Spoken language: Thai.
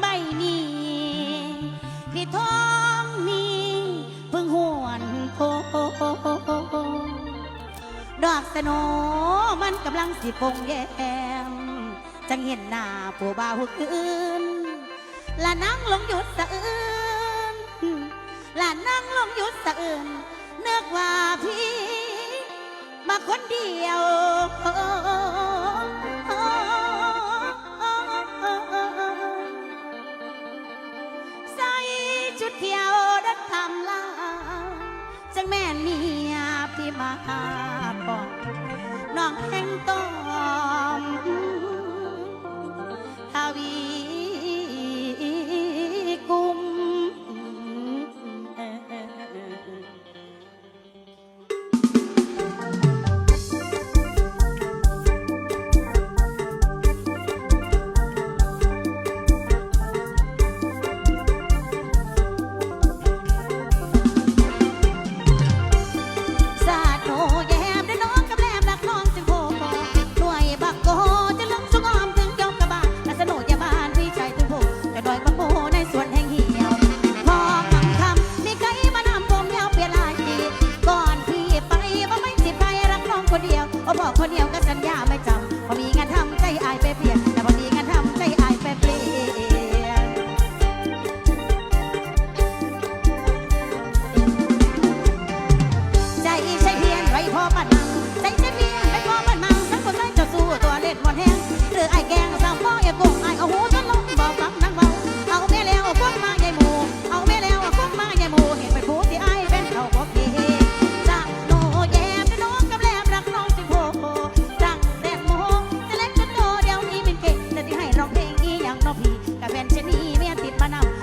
ใบนี้พี่ทองนี้เพิ่งหวนโพดอกสนมันกำลังสิพงแยมจังเห็นหน้าผัวบ่าวอื่นละนั่งลงหยุดสะอื้นละนั่งลงหยุดสะอื้นเนื้อว่าพี่ มาคนเดียว ชุดเขียวดัดทำลาจังแม่นเมียพี่มาหาปอกน้องแห่งตอมทวี บอกคนเดียวก็สัญญาไม่จำ now.